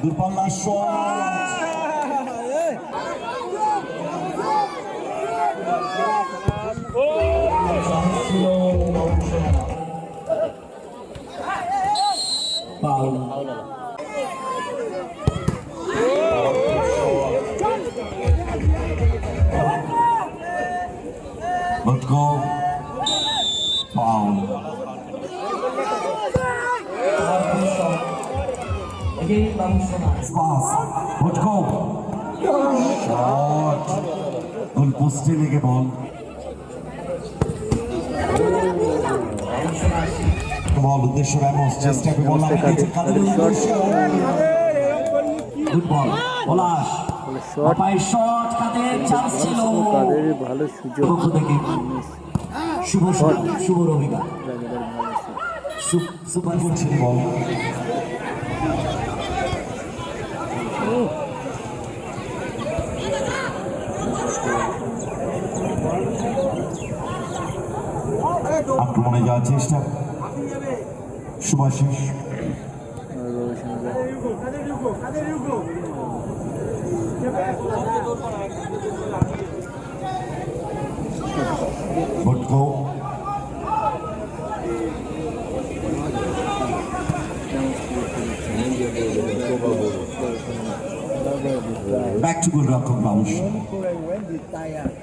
দূরপাল্লার shot. Pass. Let's. Shot. গোল পোস্টে লেগে বল বল উদ্দেশ্য র্যামোস চেষ্টা করে বল লাগিয়েছে Kader good ball Palash shot shot Kader chance ছিল। তাদের ভালো সুযোগ। থেকে শুভ শট শুভ রবিবার। সুপার করছেন বল আক্রমণে যাওয়ার চেষ্টা সুভাষিস আর Ravishankar Bhotko back to goal রক্ষক বাবুস সুভাষিস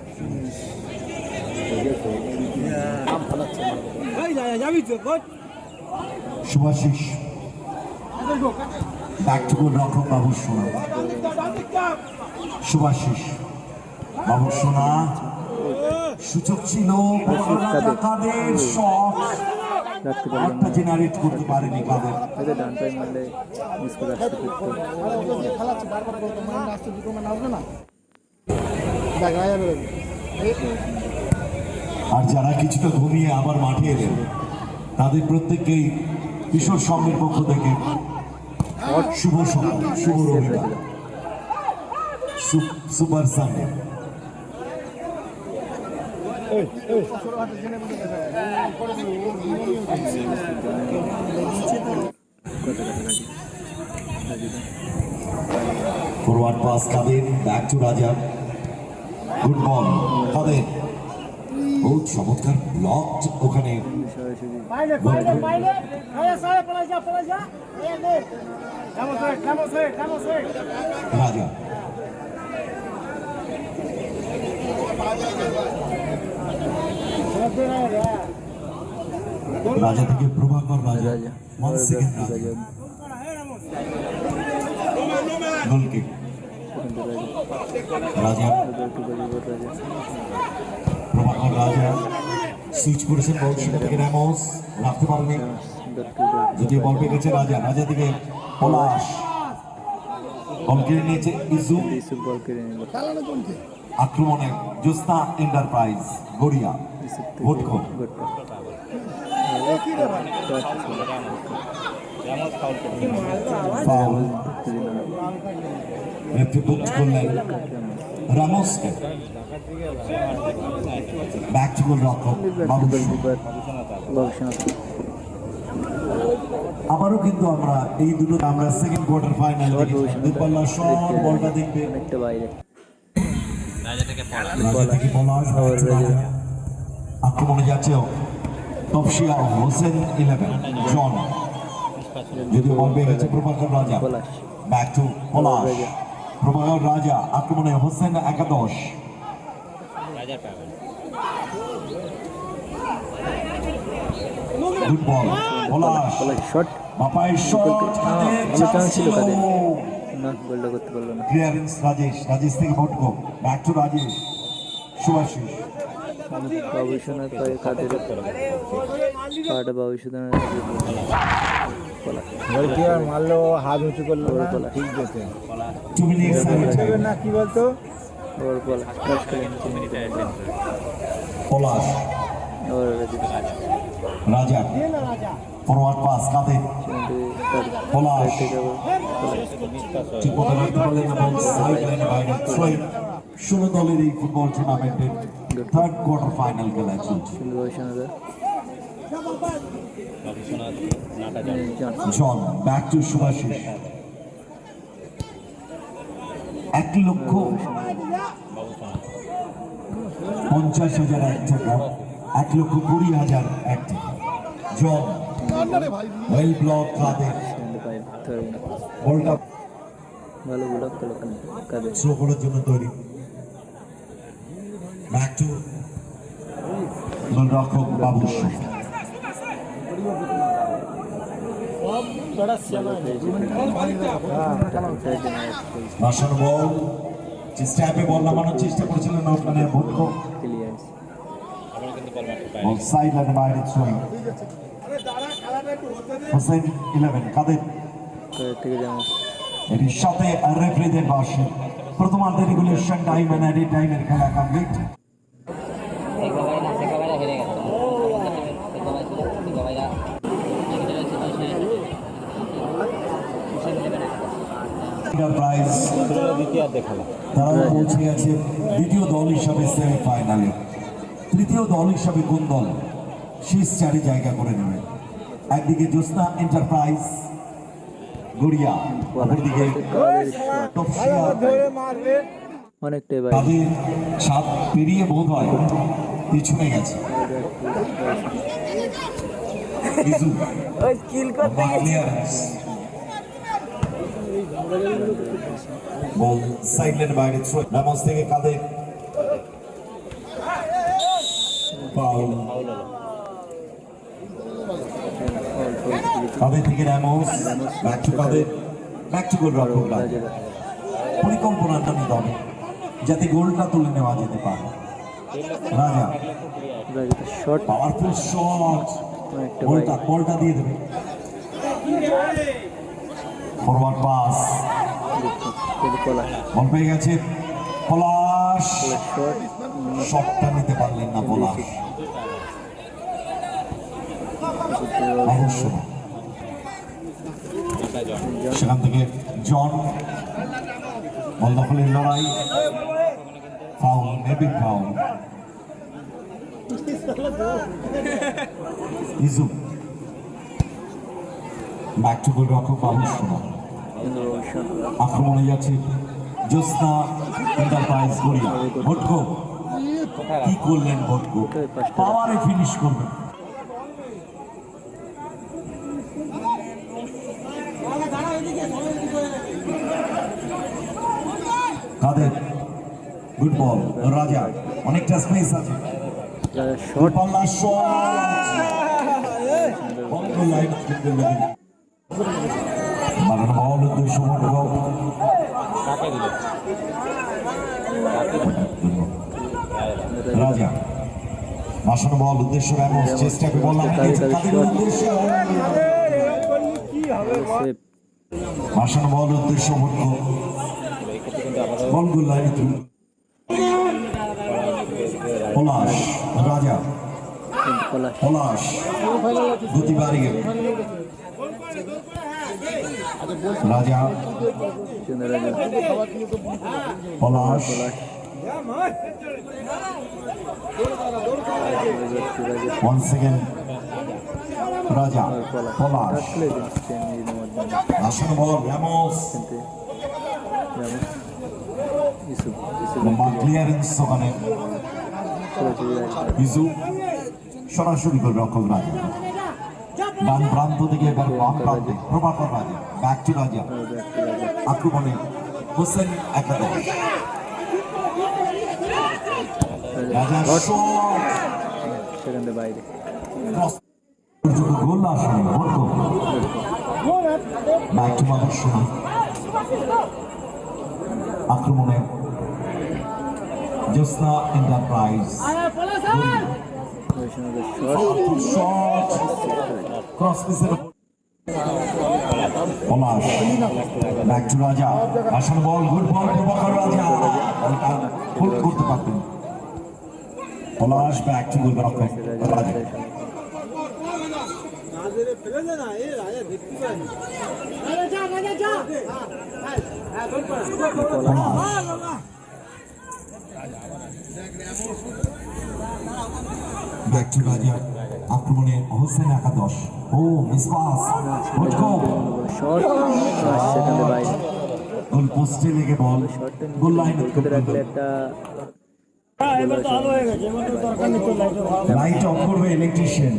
টু গোল রক্ষক বাবুর সোনা। সুভাষিস, বাবুর সোনা। সুযোগ ছিল জেনারেট করতে পারেনি আর যারা কিছুটা ঘুমিয়ে আবার মাঠে এলেন তাদের প্রত্যেককেই কিশোর সংঘের পক্ষ থেকে শুভ সকাল, শুভ রবিবার। Super Sunday forward pass Kader? Back to Raja. Good ball Kader? বহুত চমৎকার ব্লক ওখানে। রাজা রাজা থেকে প্রভাকর রাজা ওয়ান সেকেন্ড রাজা গোল কিক রাজা প্রভাকর রাজা সুইচ করেছেন বল সেটা থেকে র্যামোস রাখতে পারেনি। যদিও বল পেয়ে গেছে রাজা রাজা থেকে পলাশ। বল কেড়ে নিয়েছে নিল আক্রমণে জোস্তা এন্টারপ্রাইজ, গড়িয়া ভোটকো ফাউল করলেন রামোসকে ব্যাক টু গোল রক্ষক আবারও কিন্তু আমরা এই দুটো আমরা সেকেন্ড কোয়ার্টার ফাইনাল দুপাল্লা শট বলটা দেখবে। বাইরে। to রাজা। আক্রমণে যাচ্ছে তপসিয়া হোসেন ইলেভেন। জন। যদিও বল পেয়ে গেছে প্রভাকর রাজা। ব্যাক টু পলাশ প্রভাকর রাজা আক্রমণে হোসেন একাদশ। Good ball Palash shot Bapai shot Kader chance ছিল কাদের। না গোলটা করতে পারল না। ক্লিয়ারেন্স রাজেশ রাজেশ থেকে ভটকো ব্যাক টু রাজেশ। কাদের পাটা আর মারলো হাত উঁচু করল না? ঠিক মিনিটস না কি বলতো? পলাশ ক্রাশ করে নিচে পলাশ। ওর রাজা। রাজা। Forward pass Kader Palash. থেকে ঠিক মতো রাখতে পারলেন বল সাইড লাইনে বাইরে। থ্রোয়িং ষোলো দলের এই ফুটবল টুর্নামেন্টের থার্ড কোয়ার্টার ফাইনাল খেলা চলছে। জন ব্যাক টু সুভাষিস এক লক্ষ পঞ্চাশ হাজার এক টাকা এক লক্ষ কুড়ি হাজার এক টাকা। জন ওয়েল ব্লক না বলটা ভালো ব্লক পেল কাদের থ্রো করার জন্য তৈরি। ব্যাক টু গোলরক্ষক বাবু বাসার বল চেষ্টা অ্যাপে বল নামানোর চেষ্টা করেছিলেন ওখানে ক্লিয়ার্স বল সাইড বাইরে থ্রোয়িং হোসেন ইলেভেন কাদের এটির সাথে রেফারিদের বাসে প্রথমার্ধের রেগুলেশন টাইম এন্ড এডি টাইমের খেলা কমপ্লিট দ্বিতীয় দল হিসাবে সেমিফাইনালে তৃতীয় দল হিসাবে কোন দল শীর্ষ চারে জায়গা করে নেবে। একদিকে জ্যোৎস্না এন্টারপ্রাইজ গড়িয়া। অপরদিকে অনেকটাই বাইরে তাদের ছাদ পেরিয়ে বোধ হয় পিছনে গেছে। বাইরে রামস থেকে কাদের ফাউল কাদের থেকে Ramos? Back to Kader back to goal রক্ষক রাজা পরিকল্পনাটা নিতে হবে যাতে গোলটা তুলে নেওয়া যেতে পারে। রাজা। শর্ট পাওয়ারফুল শট বলটা বলটা দিয়ে দেবে। ফরওয়ার্ড পাস বল পেয়ে গেছে। পলাশ। শটটা নিতে পারলেন না পলাশ। অবশ্য না। সেখান থেকে জন বল লড়াই foul নেবি foul Izu back to goal রক্ষক বাবু আক্রমণে যাচ্ছে জ্যোৎস্না এন্টারপ্রাইজ গড়িয়া। ভটকো। কি করলেন ভটকো? পাওয়ারে ফিনিশ করবেন কাদের গুড বল রাজা অনেকটা স্পেস আছে। রাজা বাসানো বল উদ্দেশ্য র্যামোস চেষ্টা করে বল আমি নিচে কাদের উদ্দেশ্য? সেভ বল উদ্দেশ্য ভট্ট বলগুলো লাইনে তুলে পলাশ, রাজা। পলাশ গতি বাড়িয়ে রাজা। পলাশ। ওয়ান সেকেন্ড রাজা, পলাশ। জন্য বল র্যামোস সরাসরি করে রাজা। ডান প্রান্ত থেকে এবার বাম প্রান্তে। প্রভাকর রাজা ব্যাক রাজা। আক্রমণে হোসেন গোল আসেনি ভোট ব্যাক আক্রমণে Jyotsna Enterprise Palash back to Raja আসল বল গুড বল প্রভাকর রাজা হোল্ড করতে পারতেন পলাশ ব্যাক টু গোল রক্ষক রাজা রাজা রাজা যা ব্যাক টু রাজা আক্রমণে হোসেন একাদশ। ও মিসপাস গোল পোস্টে লেগে বল, গোল লাইন একটা লাইট অফ করবে ইলেকট্রিশিয়ান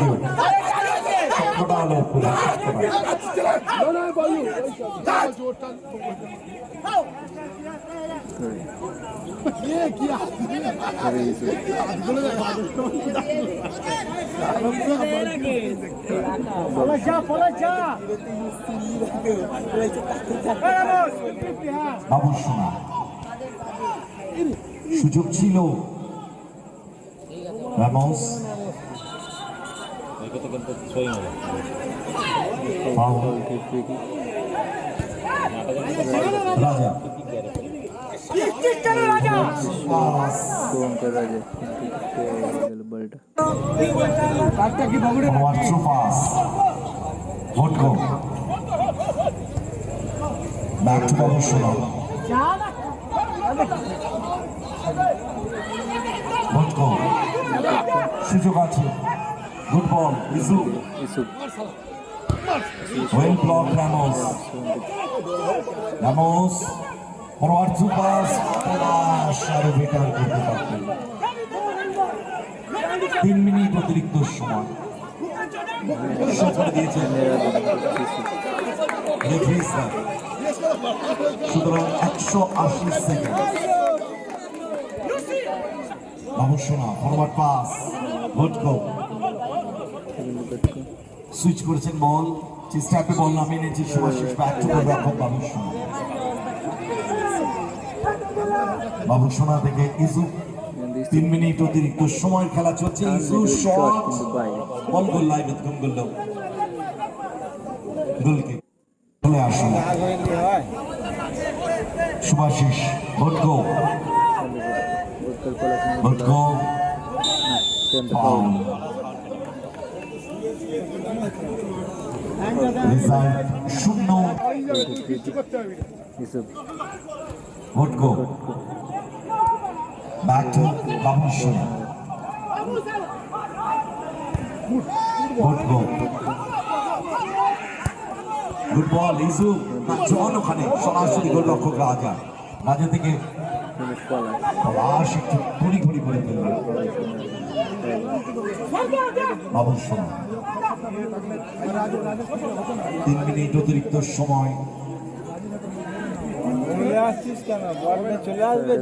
ইউ হ্যাঁ বাবুর সুযোগ ছিল। রামোস কিন্তু গেল বলটা forward through pass Bhotko back to বাবুর শোনা যা না ভোটকো সুযোগ আছে good ball Isu Isup well block Ramos Ramos forward through pass Palash আরও বেটার করতে পারতেন তিন মিনিট অতিরিক্ত সময়। সুতরাং একশো আশি সেকেন্ড। বাবুসোনা ফরওয়ার্ড পাস ভোটকো সুইচ করেছেন বল চেষ্টা একটা বল নামিয়ে নিয়েছে সুভাষিস ব্যাক টু রক্ষক বাবুসোনা বাবুসোনা থেকে ইজু তিন মিনিট অতিরিক্ত সময় খেলা চলছে। ইজু শট বল গোল লাইন উদ্গম করল গোলকে চলে আসুন। সুভাষিস ভোটকো ভোটকো শূন্য ইসুপ ভোটকো ব্যাক টু বাবুর সোনা ভোটকো গুড বল জন ওখানে সরাসরি গোল রক্ষক রাজা রাজা থেকে পলাশ একটু ঘুরি ঘুরি করে দিল বাবুর সোনা তিন মিনিট অতিরিক্ত সময়। চলে আসবে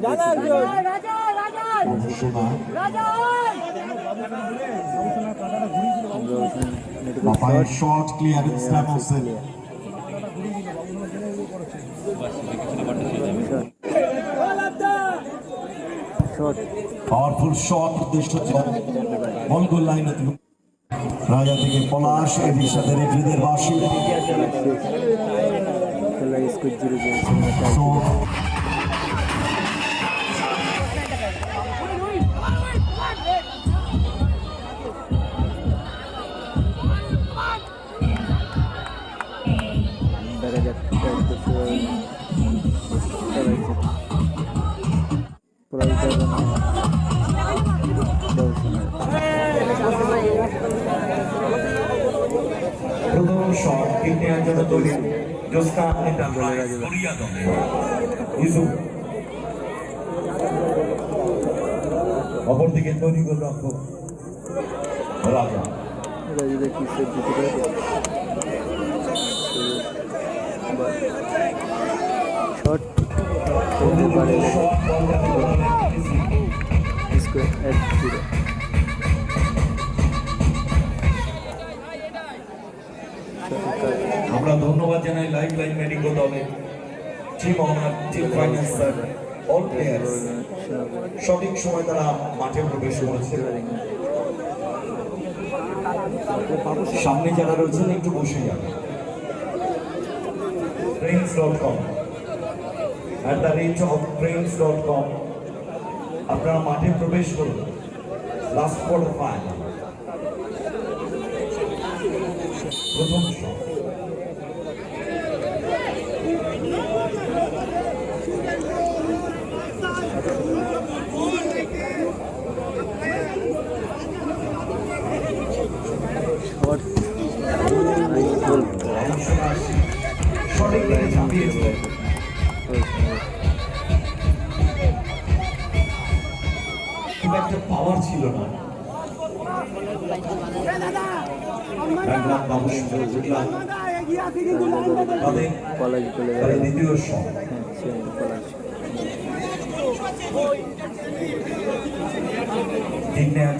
শট পাওয়ারফুল শট উদ্দেশ্য ছিল। বল গোল লাইন রাজা থেকে পলাশ এদিক সাথে রেফরিদের বাসি খেলা শট কিক নেওয়ার জন্য তৈরি কোরিয়া দলে ইজু অপরদিকে তৈরি গোল রক্ষক রাজা। শট। স্কোর এক জিরো ধন্যবাদ জানাই লাইফ লাইন মেডিকেল দলে। Team honour team financer all players সঠিক সময় তারা মাঠে প্রবেশ করেছে। সামনে যারা রয়েছেন, একটু বসে যাবে prince dot com at the rate of prince dot com আপনারা মাঠে প্রবেশ করুন। লাস্ট কোয়ার্টার ফাইনাল প্রথম শট শট গোল অংশ আসছে কাঁপিয়েছিলেন খুব একটা পাওয়ার ছিল না গেল তাদের দ্বিতীয় ঠিক নেওয়ার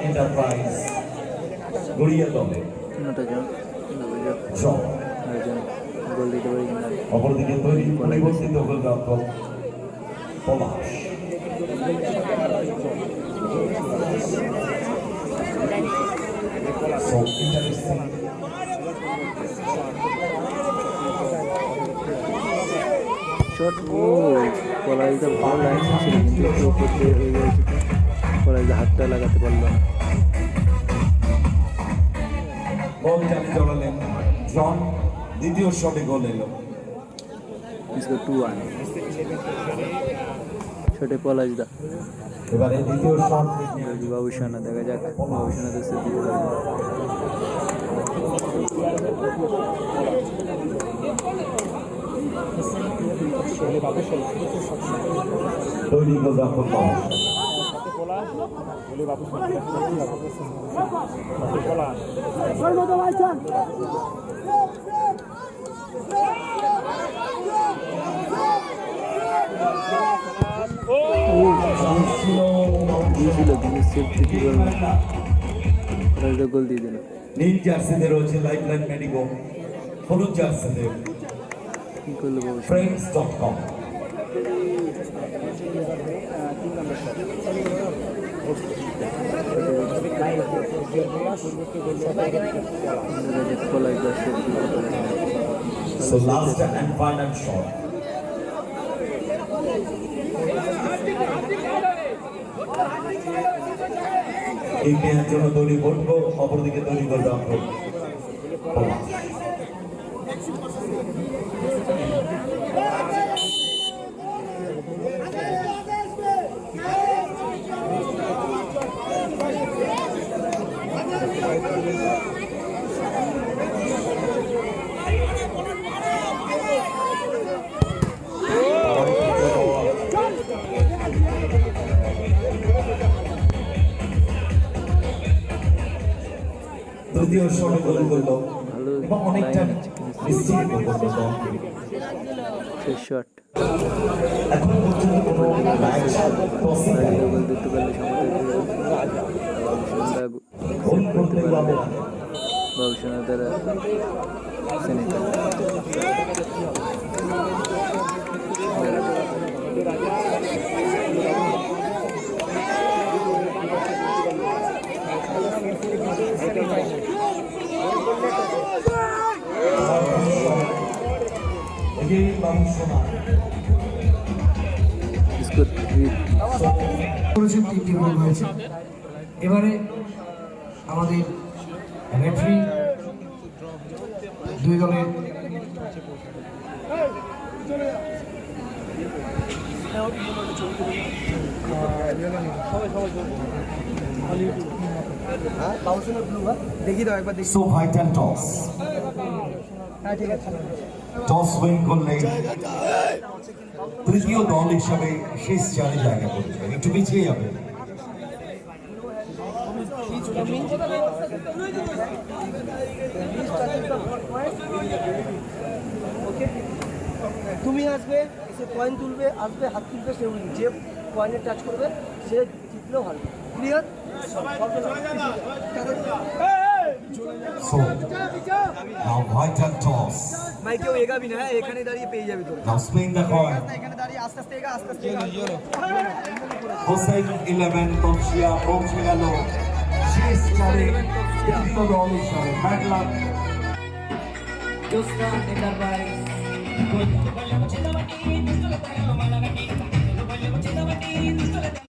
এন্টারপ্রাইজ গড়িয়া দলে নটা গোল দিতে পারি। অপরদিকে তৈরি পরিবর্তিত গোলরক্ষক পলাশ। So interesting. ভালো লাইন ছিল কিন্তু হয়ে গেছে। পলাশদা হাতটা লাগাতে পারল না। বল জন দ্বিতীয় শটে গোল এলো। স্কোর টু ওয়ান শটে পলাশদা এবারে দ্বিতীয় শট বাবুসানা দেখা যাক। তো পলাশ দিয়েছিল কিন্তু সেফ দিতে পারল না পলাশদা গোল দিয়ে দিল নীল জার্সিতে রয়েছে life line friends dot com So last and final shot. এই জন্য তৈরি করব অপরদিকে তৈরি করবে আমরা তৃতীয় শটে গোল করল এবং অনেকটা লাইন আছে করল শট এখন পর্যন্ত কোনো দিতে পারলে সমতা গোল করতে পারবে না। বাবুসানা দ্বারা করেছেন তিনটি গোল হয়েছে এবারে আমাদের রেফারি দুই দলের so vital toss toss win করলে তৃতীয় দল হিসাবে শেষ চারে জায়গা করেছে একটু পিছিয়ে যাবে। তুমি আসবে সে কয়েন তুলবে আসবে হাত তুলবে সে যে কয়েনে টাচ করবে সে জিতলেও হারবে। Clear so now vital toss ভাই কেউ এগাবি না হ্যাঁ এখানে দাঁড়িয়ে পেয়ে যাবি তোর নাও স্পিন দ্য কয়েন এখানে দাঁড়িয়ে আস্তে আস্তে এগা আস্তে আস্তে হোসেন ইলেভেন তপসিয়া পৌঁছে গেল শেষ চারে তৃতীয় দল হিসাবে bad luck Jyotsna Enterprise Chilavati,